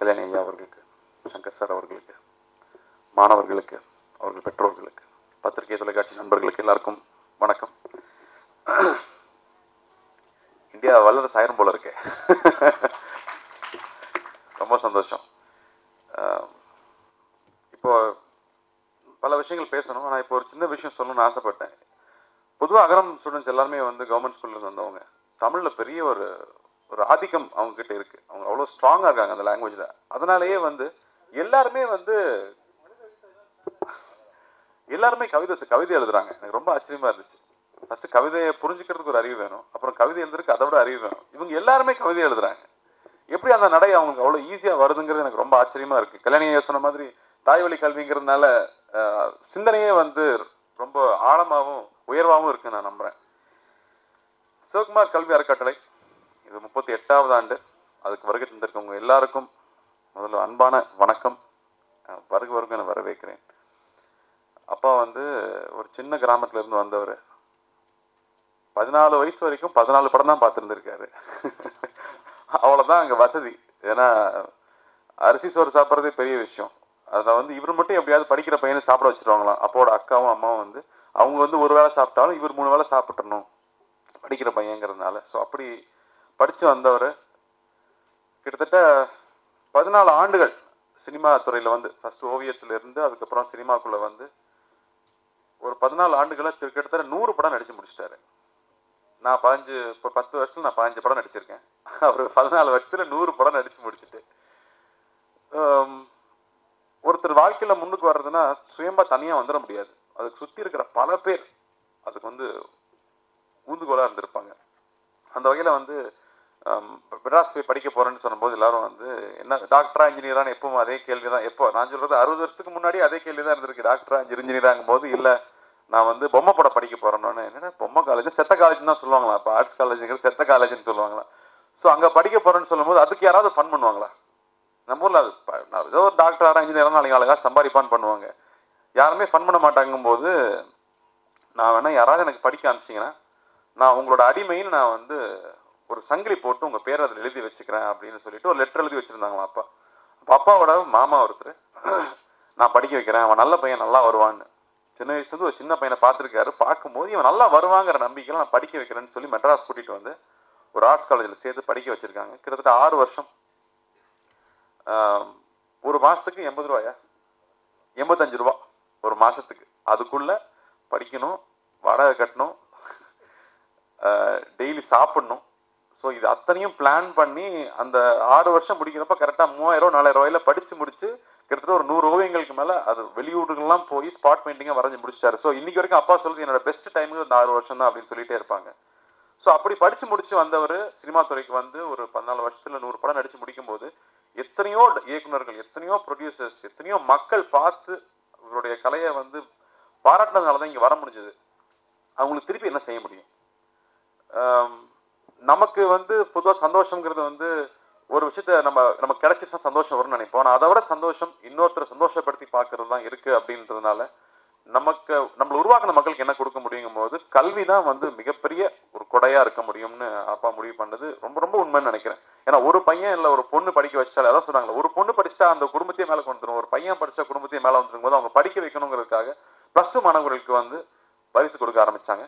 கல்யாணி ஐயா அவர்களுக்கு சங்கர் சார் அவர்களுக்கு மாணவர்களுக்கு அவர்கள் பெற்றோர்களுக்கு பத்திரிகை தொலைக்காட்சி நண்பர்களுக்கு எல்லாருக்கும் வணக்கம். இந்தியா வல்லரசு ஆயிரம் போல இருக்கு. ரொம்ப சந்தோஷம். இப்போ பல விஷயங்கள் பேசணும். ஆனால் இப்போ ஒரு சின்ன விஷயம் சொல்லணும்னு ஆசைப்பட்டேன். பொதுவாக அகரம் ஸ்டூடெண்ட்ஸ் எல்லாருமே வந்து கவர்மெண்ட் ஸ்கூலில் வந்தவங்க. தமிழில் பெரிய ஒரு ஒரு ஆதிக்கம் அவங்க கிட்ட இருக்கு. அவங்க அவ்வளோ ஸ்ட்ராங்காக இருக்காங்க அந்த லாங்குவேஜில் அதனாலேயே வந்து எல்லாருமே வந்து எல்லாருமே கவிதை கவிதை எழுதுறாங்க. எனக்கு ரொம்ப ஆச்சரியமா இருந்துச்சு. ஃபர்ஸ்ட் கவிதையை புரிஞ்சுக்கிறதுக்கு ஒரு அறிவு வேணும். அப்புறம் கவிதை எழுதுறதுக்கு அதை விட அறிவு வேணும். இவங்க எல்லாருமே கவிதை எழுதுறாங்க. எப்படி அந்த நடை அவங்களுக்கு அவ்வளோ ஈஸியாக வருதுங்கிறது எனக்கு ரொம்ப ஆச்சரியமா இருக்கு. கல்யாணியை சொன்ன மாதிரி தாய்வழி கல்விங்கிறதுனால சிந்தனையே வந்து ரொம்ப ஆழமாகவும் உயர்வாகவும் இருக்கு நான் நம்புறேன். சிவகுமார் கல்வி அறக்கட்டளை. இது முப்பத்தி எட்டாவது ஆண்டு. அதுக்கு வருகை தந்திருக்கவங்க எல்லாருக்கும் முதல்ல அன்பான வணக்கம். வருக வருக வரவேற்கிறேன். அப்பா வந்து ஒரு சின்ன கிராமத்துல இருந்து வந்தவர். பதினாலு வயசு வரைக்கும் பதினாலு படம் தான் பார்த்துருந்துருக்காரு. அவ்வளோதான் அங்கே வசதி. ஏன்னா அரிசி சோறு சாப்பிட்றதே பெரிய விஷயம். அதை வந்து இவர் மட்டும் எப்படியாவது படிக்கிற பையனை சாப்பிட வச்சுருவாங்களாம். அப்போட அக்காவும் அம்மாவும் வந்து அவங்க வந்து ஒரு வேளை சாப்பிட்டாலும் இவர் மூணு வேளை சாப்பிட்றணும் படிக்கிற பையங்கிறதுனால. ஸோ அப்படி படித்து வந்தவர். கிட்டத்தட்ட பதினாலு ஆண்டுகள் சினிமா துறையில் வந்து ஃபர்ஸ்ட் ஓவியத்திலிருந்து அதுக்கப்புறம் சினிமாக்குள்ளே வந்து ஒரு பதினாலு ஆண்டுகளை கிட்டத்தட்ட நூறு படம் நடித்து முடிச்சிட்டாரு. நான் பதினஞ்சு இப்போ பத்து வருஷத்தில் நான் பதினஞ்சு படம் நடிச்சிருக்கேன். அவர் பதினாலு வருஷத்தில் நூறு படம் நடித்து முடிச்சுட்டு. ஒருத்தர் வாழ்க்கையில் முன்னுக்கு வர்றதுன்னா சுயம்பாக தனியாக வந்துட முடியாது. அதுக்கு சுற்றி இருக்கிற பல பேர் அதுக்கு வந்து ஊந்துகோலாக இருந்திருப்பாங்க. அந்த வகையில் வந்து மெட்ராஸ் போய் படிக்க போகிறேன்னு சொன்னபோது எல்லாரும் வந்து என்ன டாக்டரா இன்ஜினியரான்னு எப்பவும் அதே கேள்வி தான். எப்போ நான் சொல்கிறது அறுபது வருஷத்துக்கு முன்னாடி அதே கேள்வி தான் இருந்திருக்கு. டாக்டரா இன்ஜினியராங்கும் போது இல்லை நான் வந்து பொம்மை படம் படிக்க போகிறேன்னு என்னென்ன பொம்மை காலேஜ் செத்த காலேஜ் தான் சொல்லுவாங்களா? இப்போ ஆர்ட்ஸ் காலேஜுங்கிறது செத்த காலேஜ்னு சொல்லுவாங்களா? ஸோ அங்கே படிக்க போகிறேன்னு சொல்லும்போது அதுக்கு யாராவது ஃபன் பண்ணுவாங்களா? நம்ம ஊரில் அது நான் ஏதோ ஒரு டாக்டர் இன்ஜினியர் நாளைக்கு அழகாக சம்பாதிப்பான்னு பண்ணுவாங்க. யாருமே ஃபன் பண்ண மாட்டாங்கும் போது நான் வேணால் யாராவது எனக்கு படிக்க அனுப்பிச்சிங்கன்னா நான் உங்களோட அடிமைன்னு நான் வந்து ஒரு சங்கிலி போட்டு உங்கள் பேர் அதில் எழுதி வச்சுக்கிறேன் அப்படின்னு சொல்லிட்டு ஒரு லெட்டர் எழுதி வச்சுருந்தாங்க அப்பா. அப்போ அப்பாவோட மாமா ஒருத்தர் நான் படிக்க வைக்கிறேன் அவன் நல்ல பையன் நல்லா வருவான்னு. சின்ன வயசுலேருந்து ஒரு சின்ன பையனை பார்த்துருக்காரு. பார்க்கும்போது இவன் நல்லா வருவாங்கிற நம்பிக்கையில் நான் படிக்க வைக்கிறேன்னு சொல்லி மெட்ராஸ் கூட்டிகிட்டு வந்து ஒரு ஆர்ட்ஸ் காலேஜில் சேர்த்து படிக்க வச்சுருக்காங்க. கிட்டத்தட்ட ஆறு வருஷம். ஒரு மாதத்துக்கு எண்பது ரூபாயா? எண்பத்தஞ்சு ரூபா ஒரு மாதத்துக்கு அதுக்குள்ளே படிக்கணும் வாடகை கட்டணும் டெய்லி சாப்பிடணும். ஸோ இது அத்தனையும் பிளான் பண்ணி அந்த ஆறு வருஷம் முடிக்கிறப்ப கரெக்டாக மூவாயிரம் நாலாயிரம் ரூபாயில படித்து முடிச்சு கிட்டத்தட்ட ஒரு நூறு ஓவியங்களுக்கு மேலே அது வெளியூடுகள்லாம் போய் ஸ்பாட் பெயிண்டிங்காக வரைஞ்சு முடிச்சிட்டாரு. ஸோ இன்னைக்கு வரைக்கும் அப்பா சொல்லுது என்னோட பெஸ்ட் டைமுக்கு இந்த ஆறு வருஷம் தான் அப்படின்னு சொல்லிட்டே இருப்பாங்க. ஸோ அப்படி படித்து முடிச்சு வந்தவர் சினிமா துறைக்கு வந்து ஒரு பதினாலு வருஷத்தில் நூறு படம் நடித்து முடிக்கும் போது எத்தனையோ இயக்குனர்கள் எத்தனையோ ப்ரொடியூசர்ஸ் எத்தனையோ மக்கள் பார்த்து இவருடைய கலையை வந்து பாராட்டினதுனால தான் இங்கே வர முடிஞ்சது. அவங்களுக்கு திருப்பி என்ன செய்ய முடியும்? நமக்கு வந்து பொதுவாக சந்தோஷங்கிறது வந்து ஒரு விஷயத்த நம்ம நமக்கு கிடைச்சிச்சுன்னா சந்தோஷம் வரும்னு நினைப்போம். ஆனால் அதை விட சந்தோஷம் இன்னொருத்தரை சந்தோஷப்படுத்தி பார்க்கறது தான் இருக்குது அப்படின்றதுனால நமக்கு நம்மளை உருவாக்கின மக்களுக்கு என்ன கொடுக்க முடியுங்கும் போது கல்வி தான் வந்து மிகப்பெரிய ஒரு கொடையாக இருக்க முடியும்னு அப்பா முடிவு பண்ணது. ரொம்ப ரொம்ப உண்மைன்னு நினைக்கிறேன். ஏன்னா ஒரு பையன் இல்லை ஒரு பொண்ணு படிக்க வச்சாலே அதான் சொன்னாங்களே ஒரு பொண்ணு படிச்சா அந்த குடும்பத்தையே மேலே கொண்டு வந்துடும் ஒரு பையன் படிச்சா குடும்பத்தையே மேலே வந்துடும் போது அவங்க படிக்க வைக்கணுங்கிறதுக்காக ப்ளஸ் மாணவர்களுக்கு வந்து பரிசு கொடுக்க ஆரம்பிச்சாங்க.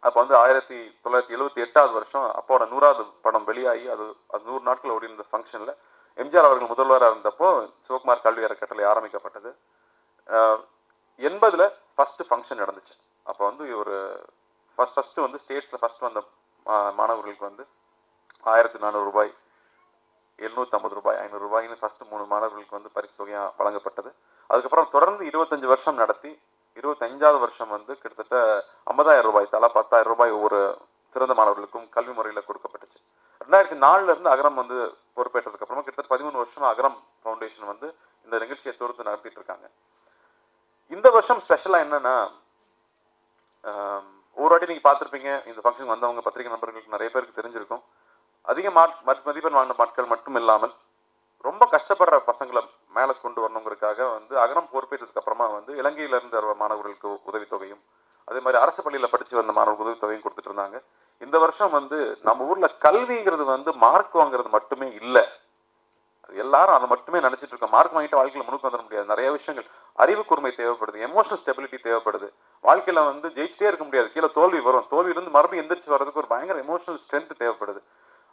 அப்போ வந்து ஆயிரத்தி தொள்ளாயிரத்தி எழுபத்தி எட்டாவது வருஷம் அப்போட நூறாவது படம் வெளியாகி அது அது நூறு நாட்கள் ஓடி இருந்த ஃபங்க்ஷனில் எம்ஜிஆர் அவர்கள் முதல்வராக இருந்தப்போ சிவகுமார் கல்வி அறக்கட்டளை ஆரம்பிக்கப்பட்டது. எண்பதில் ஃபஸ்ட்டு ஃபர்ஸ்ட் ஃபங்க்ஷன் நடந்துச்சு. அப்போ வந்து ஒரு ஃபர்ஸ்ட் ஃபஸ்ட்டு வந்து ஸ்டேட்டில் ஃபர்ஸ்ட் வந்த மா- மாணவர்களுக்கு வந்து ஆயிரத்தி நானூறு ரூபாய் எழுநூற்றம்பது ரூபாய் ஐநூறு ரூபாய்னு ஃபர்ஸ்ட் மூணு மாணவர்களுக்கு வந்து பரிசு தொகையாக வழங்கப்பட்டது. அதுக்கப்புறம் தொடர்ந்து இருபத்தஞ்சு வருஷம் நடத்தி இருபத்தஞ்சாவது வருஷம் வந்து கிட்டத்தட்ட ஐம்பதாயிரம் ரூபாய் தலா பத்தாயிரம் ரூபாய் ஒவ்வொரு சிறந்த மாணவர்களுக்கும் கல்வி முறையில் கொடுக்கப்பட்டுச்சு. ரெண்டாயிரத்தி நாலுல இருந்து அகரம் வந்து பொறுப்பேற்றதுக்கு அப்புறமா கிட்டத்தட்ட பதிமூணு வருஷம் அகரம் ஃபவுண்டேஷன் வந்து இந்த நிகழ்ச்சியை தொடர்ந்து நடத்திட்டு இருக்காங்க. இந்த வருஷம் ஸ்பெஷலாக என்னன்னா ஒரு வாட்டி நீங்கள் பார்த்துருப்பீங்க இந்த ஃபங்க்ஷன் வந்தவங்க பத்திரிகை நண்பர்களுக்கு நிறைய பேருக்கு தெரிஞ்சிருக்கும். அதிக மார்க் மதிப்பெண் வாங்கின மக்கள் மட்டும் இல்லாமல் ரொம்ப கஷ்டப்படுற பசங்களை மேலே கொண்டு வரணுங்கிறதுக்காக வந்து அகரம் பொறுப்பேற்றதுக்கு அப்புறமா வந்து இலங்கையில இருந்து வர மாணவர்களுக்கு உதவித்தொகையும் அதே மாதிரி அரசு பள்ளியில் படிச்சு வந்த மாணவர்களுக்கு உதவித்தொகையும் கொடுத்துட்டு இருந்தாங்க. இந்த வருஷம் வந்து நம்ம ஊர்ல கல்விங்கிறது வந்து மார்க் வாங்குறது மட்டுமே இல்லை. எல்லாரும் அதை மட்டுமே நினைச்சிட்டு இருக்கோம். மார்க் வாங்கிட்டு வாழ்க்கையில முன்னுக்கு வந்துட முடியாது. நிறைய விஷயங்கள். அறிவு கூர்மை தேவைப்படுது. எமோஷனல் ஸ்டெபிலிட்டி தேவைப்படுது. வாழ்க்கையில வந்து ஜெயிச்சிட்டே இருக்க முடியாது. கீழே தோல்வி வரும். தோல்வியிலிருந்து மறுபடியும் எந்திரிச்சு வர்றதுக்கு ஒரு பயங்கர எமோஷனல் ஸ்ட்ரென்த் தேவைப்படுது.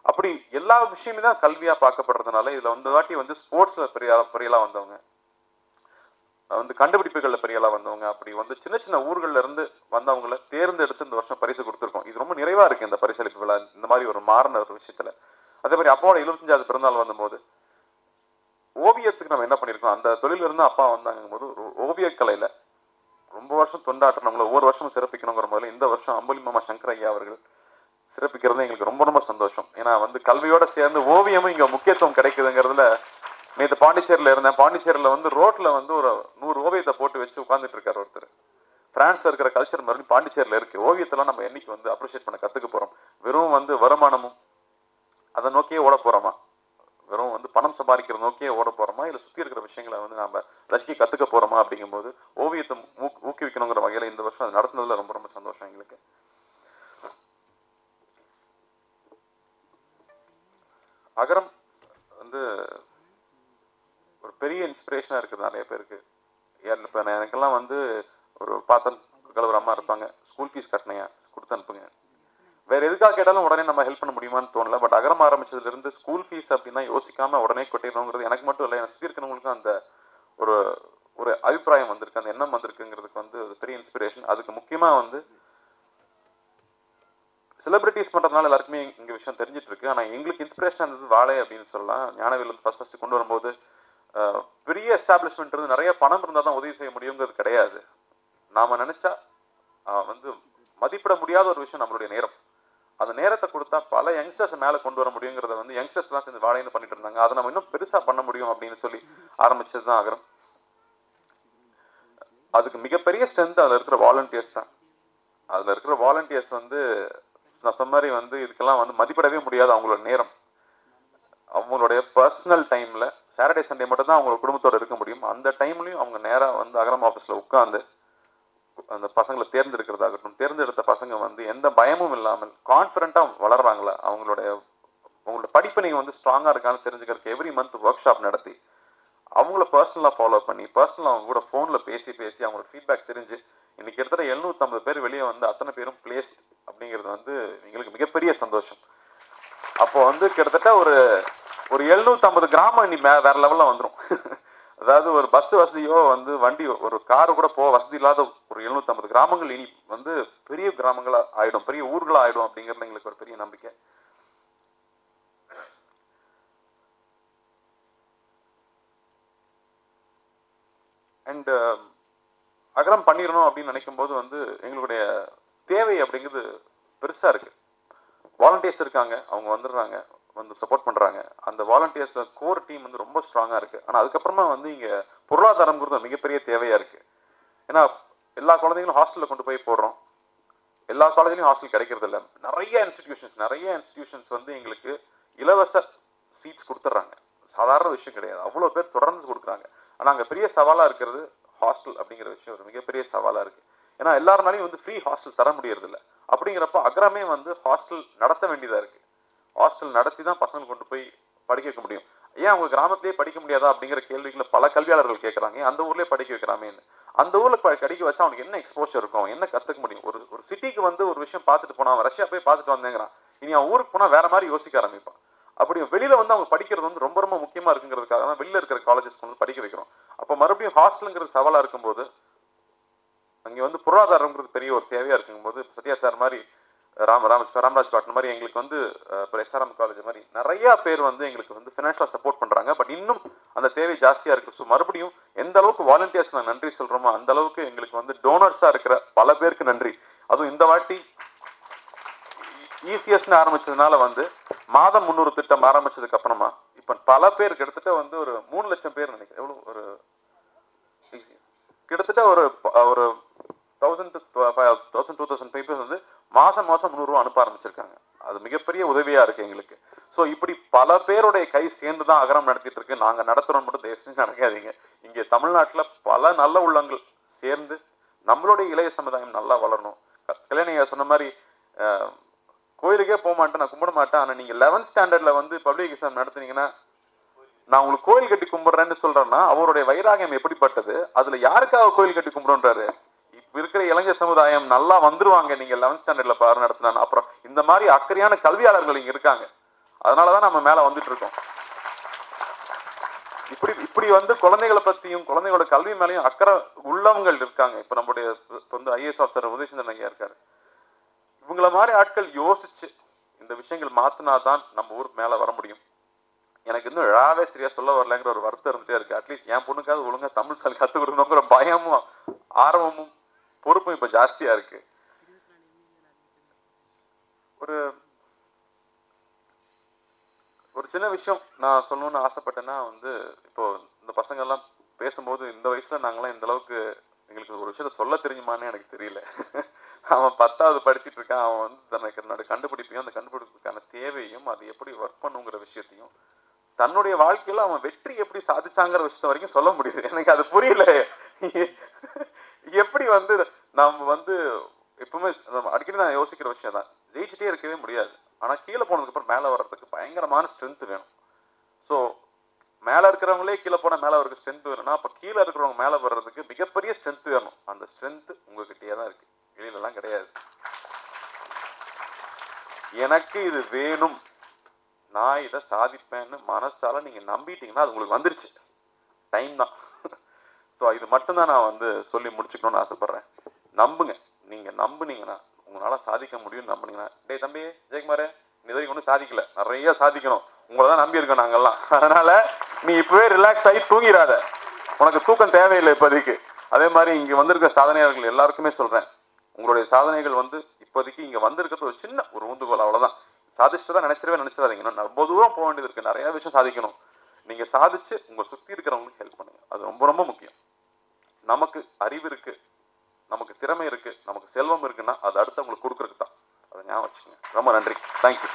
அப்படி எல்லா விஷயமே தான் கல்வியாக பார்க்கப்படுறதுனால இதில் வந்து வாட்டி வந்து ஸ்போர்ட்ஸில் பெரிய பெரியலாம் வந்தவங்க. வந்து கண்டுபிடிப்புகளில் பெரியலாம் வந்தவங்க. அப்படி வந்து சின்ன சின்ன ஊர்களில் இருந்து வந்தவங்கள தேர்ந்தெடுத்து இந்த வருஷம் பரிசு கொடுத்துருக்கோம். இது ரொம்ப நிறைவாக இருக்குது இந்த பரிசளிப்பு விழா. இந்த மாதிரி ஒரு மாறின ஒரு விஷயத்தில். அதே மாதிரி அப்பாவோட எழுபத்தஞ்சாவது பிறந்தநாள் வந்தபோது ஓவியத்துக்கு நம்ம என்ன பண்ணியிருக்கோம் அந்த தொழில இருந்து அப்பா வந்தாங்கும் போது ஓவியக்கலையில் ரொம்ப வருஷம் தொண்டாற்றவங்கள ஒவ்வொரு வருஷமும் சிறப்பிக்கணுங்கிற முதல்ல இந்த வருஷம் அம்புலி மாமா ஐயா அவர்கள் சிறப்பிக்கிறது எங்களுக்கு ரொம்ப ரொம்ப சந்தோஷம். ஏன்னா வந்து கல்வியோட சேர்ந்து ஓவியமும் இங்கே முக்கியத்துவம் கிடைக்குதுங்கிறதுல நேற்று பாண்டிச்சேரியில் இருந்தேன். பாண்டிச்சேரியில் வந்து ரோட்டில் வந்து ஒரு நூறு ஓவியத்தை போட்டு வச்சு உட்காந்துட்டு இருக்கார் ஒருத்தர். பிரான்ஸ்ல இருக்கிற கல்ச்சர் மறுபடியும் பாண்டிச்சேரியில் இருக்குது ஓவியத்தெல்லாம் நம்ம என்னைக்கு வந்து அப்ரிஷியேட் பண்ண கற்றுக்க போகிறோம் வெறும் வந்து வருமானமும் அதை நோக்கியே ஓட போகிறோமா வெறும் வந்து பணம் சம்பாதிக்கிற நோக்கியே ஓட போகிறோமா இல்லை சுற்றி இருக்கிற விஷயங்களை வந்து நம்ம ரசிச்சு கற்றுக்க போகிறோமா அப்படிங்கும்போது ஓவியத்தை ஊக்குவிக்கணுங்கிற வகையில் இந்த வருஷம் அது நடத்துனதில் ரொம்ப ரொம்ப சந்தோஷம் எங்களுக்கு. அகரம் வந்து ஒரு பெரிய இன்ஸ்பிரேஷனாக இருக்குது நிறைய பேருக்கு. இப்போ நான் எனக்கெல்லாம் வந்து ஒரு பாத்தன் கழுவுற அம்மா இருப்பாங்க. ஸ்கூல் ஃபீஸ் கட்டினையா கொடுத்து அனுப்புங்க. வேற எதுக்காக கேட்டாலும் உடனே நம்ம ஹெல்ப் பண்ண முடியுமான்னு தோணல. பட் அகரம் ஆரம்பிச்சதுலேருந்து ஸ்கூல் ஃபீஸ் அப்படின்னா யோசிக்காம உடனே கொட்டிடணுங்கிறது எனக்கு மட்டும் இல்லை எனக்கு சுத்தி இருக்கிறவங்களுக்கும் அந்த ஒரு ஒரு அபிப்பிராயம் வந்திருக்கு. அந்த எண்ணம் வந்திருக்குங்கிறதுக்கு வந்து ஒரு பெரிய இன்ஸ்பிரேஷன் அதுக்கு முக்கியமாக வந்து செலிபிரிட்டிஸ் பண்ணுறதுனால எல்லாருக்குமே இங்கே விஷயம் தெரிஞ்சிட்டு இருக்கு ஆனால் எங்களுக்கு இன்ஸ்பிரேஷன் இருந்தது வாழை அப்படின்னு சொல்லலாம். ஞானவேல் வந்து ஃபர்ஸ்ட் ஃபர்ஸ்ட் கொண்டு வரும்போது பெரிய எஸ்டாப்ளிஷ்மெண்ட் இருந்து நிறைய பணம் இருந்தால் தான் உதவி செய்ய முடியுங்கிறது கிடையாது. நாம நினச்சா வந்து மதிப்பிட முடியாத ஒரு விஷயம் நம்மளுடைய நேரம். அந்த நேரத்தை கொடுத்தா பல யங்ஸ்டர்ஸ் மேலே கொண்டு வர முடியுங்கிறத வந்து யங்ஸ்டர்ஸ் தான் சேர்ந்து வாழைன்னு பண்ணிட்டு இருந்தாங்க. அதை நம்ம இன்னும் பெருசாக பண்ண முடியும் அப்படின்னு சொல்லி ஆரம்பிச்சது தான் ஆகிறோம் அதுக்கு மிகப்பெரிய ஸ்ட்ரென்த் அதில் இருக்கிற வாலண்டியர்ஸ் தான். அதில் இருக்கிற வாலண்டியர்ஸ் வந்து நான் சொன்ன மாதிரி வந்து இதுக்கெல்லாம் வந்து மதிப்பிடவே முடியாது அவங்களோட நேரம். அவங்களுடைய பர்சனல் டைமில் சாட்டர்டே சண்டே மட்டும் தான் அவங்களோட குடும்பத்தோடு இருக்க முடியும். அந்த டைம்லையும் அவங்க நேராக வந்து அகரம் ஆஃபீஸில் உட்காந்து அந்த பசங்களை தேர்ந்தெடுக்கிறதாகட்டும் தேர்ந்தெடுத்த பசங்க வந்து எந்த பயமும் இல்லாமல் கான்ஃபிடண்ட்டாக வளர்றாங்களா? அவங்களுடைய அவங்களோட படிப்பு நீங்கள் வந்து ஸ்ட்ராங்காக இருக்கான்னு தெரிஞ்சுக்கிறதுக்கு எவ்ரி மந்த் ஒர்க் ஷாப் நடத்தி அவங்கள பர்சனலாக ஃபாலோ பண்ணி பர்சனலாக அவங்க கூட ஃபோனில் பேசி பேசி அவங்களோட ஃபீட்பேக் தெரிஞ்சு இன்னைக்கு கிட்டத்தட்ட 750 பேர் வெளியே வந்து அத்தனை பேரும் பிளேஸ் அப்படிங்கிறது வந்து எங்களுக்கு மிகப்பெரிய சந்தோஷம். அப்போ வந்து கிட்டத்தட்ட ஒரு ஒரு 750 கிராமம் இனி மே- வேற லெவலில் வந்துடும் அதாவது ஒரு பஸ் வசதியோ வந்து வண்டி ஒரு காரு கூட போக வசதி இல்லாத ஒரு 750 கிராமங்கள் இனி வந்து பெரிய கிராமங்களாக ஆயிடும் பெரிய ஊர்களாக ஆயிடும் அப்படிங்கிறது எங்களுக்கு ஒரு பெரிய நம்பிக்கை. அண்ட் அகரம் பண்ணிடணும் அப்படின்னு நினைக்கும் போது வந்து எங்களுடைய தேவை அப்படிங்கிறது பெருசாக இருக்குது வாலண்டியர்ஸ் இருக்காங்க அவங்க வந்துடுறாங்க வந்து சப்போர்ட் பண்ணுறாங்க அந்த வாலண்டியர்ஸ் கோர் டீம் வந்து ரொம்ப ஸ்ட்ராங்காக இருக்குது ஆனால் அதுக்கப்புறமா வந்து இங்கே பொருளாதாரம்ங்கிறது மிகப்பெரிய தேவையாக இருக்குது ஏன்னா எல்லா குழந்தைங்களும் ஹாஸ்டலில் கொண்டு போய் போடுறோம். எல்லா காலேஜ்லையும் ஹாஸ்டல் கிடைக்கிறது இல்லை. நிறைய இன்ஸ்டிடியூஷன்ஸ் நிறைய இன்ஸ்டிடியூஷன்ஸ் வந்து எங்களுக்கு இலவச சீட்ஸ் கொடுத்துட்றாங்க. சாதாரண விஷயம் கிடையாது. அவ்வளோ பேர் தொடர்ந்து கொடுக்குறாங்க. ஆனால் அங்கே பெரிய சவாலாக இருக்கிறது ஹாஸ்டல் அப்படிங்கிற விஷயம் ஒரு மிகப்பெரிய சவாலாக இருக்குது ஏன்னா எல்லாருனாலையும் வந்து ஃப்ரீ ஹாஸ்டல் தர முடியறதில்ல. அப்படிங்கிறப்ப அக்ரமே வந்து ஹாஸ்டல் நடத்த வேண்டியதாக இருக்குது ஹாஸ்டல் நடத்தி தான் பசங்க கொண்டு போய் படிக்க வைக்க முடியும். ஏன் அவங்க கிராமத்திலேயே படிக்க முடியாதா அப்படிங்கிற கேள்விகளை பல கல்வியாளர்கள் கேட்குறாங்க அந்த ஊர்லேயே படிக்க வைக்கிறாமேன்னு அந்த ஊரில் படிக்க வச்சா அவனுக்கு என்ன எக்ஸ்போஷர் இருக்கும்? அவன் என்ன கற்றுக்க முடியும்? ஒரு ஒரு சிட்டிக்கு வந்து ஒரு விஷயம் பார்த்துட்டு போனான் ரஷ்யா போய் பார்த்துட்டு வந்தேங்கிறான். இனி அவன் ஊருக்கு போனால் வேற மாதிரி யோசிக்க ஆரம்பிப்பான். அப்படி வெளியில வந்து அவங்க படிக்கிறது வந்து ரொம்ப ரொம்ப முக்கியமா இருக்குங்கிறதுக்காக தான் வெளியில இருக்கிற காலேஜஸ் வந்து படிக்க வைக்கிறோம். அப்ப மறுபடியும் ஹாஸ்டலுங்கிறது சவாலா இருக்கும்போது அங்க வந்து பொருளாதாரம்ங்கிறது பெரிய ஒரு தேவையா இருக்கும்போது சத்யா சார் மாதிரி ராம ராம ராமராஜ் பாட்டன் மாதிரி எங்களுக்கு வந்து எஸ்ஆர்எம் காலேஜ் மாதிரி நிறைய பேர் வந்து எங்களுக்கு வந்து ஃபினான்ஷியலாக சப்போர்ட் பண்றாங்க. பட் இன்னும் அந்த தேவை ஜாஸ்தியா இருக்கு. ஸோ மறுபடியும் எந்த அளவுக்கு வாலண்டியர்ஸ் நான் நன்றி சொல்றோமோ அந்த அளவுக்கு எங்களுக்கு வந்து டோனர்ஸா இருக்கிற பல பேருக்கு நன்றி. அதுவும் இந்த வாட்டி இசிஎஸ்னு ஆரம்பிச்சதுனால வந்து மாதம் முந்நூறு திட்டம் ஆரம்பிச்சதுக்கு அப்புறமா இப்ப பல பேர் கிட்டத்தட்ட வந்து ஒரு மூணு லட்சம் பேர் நினைக்கிறேன். எவ்வளவு? ஒரு கிட்டத்தட்ட ஒரு ப- ஒரு thousand thousand two thousand peoples வந்து மாசம் மாசம் முந்நூறுரூவா அனுப்ப ஆரம்பிச்சிருக்காங்க. அது மிகப்பெரிய உதவியா இருக்கு எங்களுக்கு. ஸோ இப்படி பல பேருடைய கை சேர்ந்து தான் அகரம் நடத்திட்டு இருக்கு. நாங்க நடத்துறோம் மட்டும் தயவு செஞ்சு நினைக்காதீங்க இங்கே தமிழ்நாட்டில் பல நல்ல உள்ளங்கள் சேர்ந்து நம்மளுடைய இளைய சமுதாயம் நல்லா வளரணும். க- கல்யாணி சொன்ன மாதிரி கோயிலுக்கே போக மாட்டேன் நான் கும்பிட மாட்டேன். ஆனா நீங்க லெவன்த் ஸ்டாண்டர்ட்ல வந்து பப்ளிக் எக்ஸாம் நடத்துனீங்கன்னா நான் உங்களுக்கு கோயில் கட்டி கும்பிடுறேன்னு சொல்றேன்னா அவருடைய வைராகியம் எப்படிப்பட்டது? அதுல யாருக்காக கோயில் கட்டி கும்பிடுன்றாரு இப்ப இருக்கிற இளைஞர் சமுதாயம் நல்லா வந்துருவாங்க நீங்க லெவன்த் ஸ்டாண்டர்ட்ல பாரு நடத்தினா. அப்புறம் இந்த மாதிரி அக்கறையான கல்வியாளர்கள் இங்க இருக்காங்க. அதனாலதான் நம்ம மேல வந்துட்டு இருக்கோம். இப்படி இப்படி வந்து குழந்தைகளை பத்தியும் குழந்தைகளோட கல்வி மேலயும் அக்கறை உள்ளவங்க இருக்காங்க. இப்ப நம்முடைய வந்து ஐஏஎஸ் ஆஃபீஸர் உதயசந்திரன் ஐயா இருக்காரு. இவங்கள மாதிரி ஆட்கள் யோசிச்சு இந்த விஷயங்கள் மாத்தினாதான் நம்ம ஊர் மேலே வர முடியும். எனக்கு இன்னும் ழாவே சரியா சொல்ல வரலங்கிற ஒரு வருத்தம் இருந்துட்டே இருக்கு. அட்லீஸ்ட் என் பொண்ணுக்காவது ஒழுங்கா தமிழ் சொல்லி கத்து கொடுக்கணுங்கிற பயமும் ஆர்வமும் பொறுப்பும் இப்ப ஜாஸ்தியா இருக்கு. ஒரு ஒரு சின்ன விஷயம் நான் சொல்லணும்னு ஆசைப்பட்டேன்னா வந்து இப்போ இந்த பசங்க எல்லாம் பேசும்போது இந்த வயசுல நாங்களாம் இந்த அளவுக்கு எங்களுக்கு ஒரு விஷயத்த சொல்ல தெரியுமான்னு எனக்கு தெரியல. அவன் பத்தாவது படிச்சுட்டு இருக்கான். அவன் வந்து தனக்கு என்னோட கண்டுபிடிப்பையும் அந்த கண்டுபிடிப்புக்கான தேவையும் அது எப்படி ஒர்க் பண்ணுங்கிற விஷயத்தையும் தன்னுடைய வாழ்க்கையில அவன் வெற்றி எப்படி சாதிச்சாங்கிற விஷயம் வரைக்கும் சொல்ல முடியுது. எனக்கு அது புரியல. எப்படி வந்து நம்ம வந்து எப்பவுமே அடிக்கடி நான் யோசிக்கிற விஷயம் தான். ஜெயிச்சுட்டே இருக்கவே முடியாது. ஆனா கீழே போனதுக்கு அப்புறம் மேல வர்றதுக்கு பயங்கரமான ஸ்ட்ரென்த் வேணும். ஸோ மேல இருக்கிறவங்களே கீழே போனால் மேல அவருக்கு ஸ்ட்ரென்த் வேணும்னா அப்ப கீழே இருக்கிறவங்க மேல வர்றதுக்கு மிகப்பெரிய ஸ்ட்ரென்த் வேணும். அந்த ஸ்ட்ரென்த் உங்ககிட்டயே தான் இருக்கு. வெளியிலலாம் கிடையாது. எனக்கு இது வேணும். நான் இதை சாதிப்பேன்னு மனசால நீங்க நம்பிட்டீங்கன்னா அது உங்களுக்கு வந்துருச்சு. டைம் தான். ஸோ இது மட்டும்தான் நான் வந்து சொல்லி முடிச்சுக்கணும்னு ஆசைப்படுறேன். நம்புங்க. நீங்க நம்புனீங்கன்னா உங்களால சாதிக்க முடியும்னு நம்புனீங்கன்னா டே தம்பி ஜெயக்குமாரே நீ வரைக்கும் ஒன்றும் சாதிக்கல. நிறைய சாதிக்கணும். உங்களை தான் நம்பி இருக்கோம் நாங்கெல்லாம். அதனால நீ இப்பவே ரிலாக்ஸ் ஆகி தூங்கிடாத. உனக்கு தூக்கம் தேவையில்லை இப்போதைக்கு. அதே மாதிரி இங்கே வந்திருக்க சாதனையாளர்கள் எல்லாருக்குமே சொல்றேன். உங்களுடைய சாதனைகள் வந்து இப்போதைக்கு இங்கே வந்திருக்கிறது ஒரு சின்ன ஒரு ஊந்துகோல் அவ்வளோதான் சாதிச்சுட்டு தான் நினைச்சிடவே நினைச்சிடாதீங்க. ரொம்ப தூரம் போக வேண்டியது இருக்குது நிறையா விஷயம் சாதிக்கணும். நீங்கள் சாதிச்சு உங்கள் சுற்றி இருக்கிறவங்களுக்கு ஹெல்ப் பண்ணுங்க. அது ரொம்ப ரொம்ப முக்கியம். நமக்கு அறிவு இருக்குது நமக்கு திறமை இருக்குது நமக்கு செல்வம் இருக்குன்னா அது அடுத்தவங்களுக்கு கொடுக்குறதுக்கு தான். அதை ஞாபகம் வச்சுங்க ரொம்ப நன்றி. தேங்க்யூ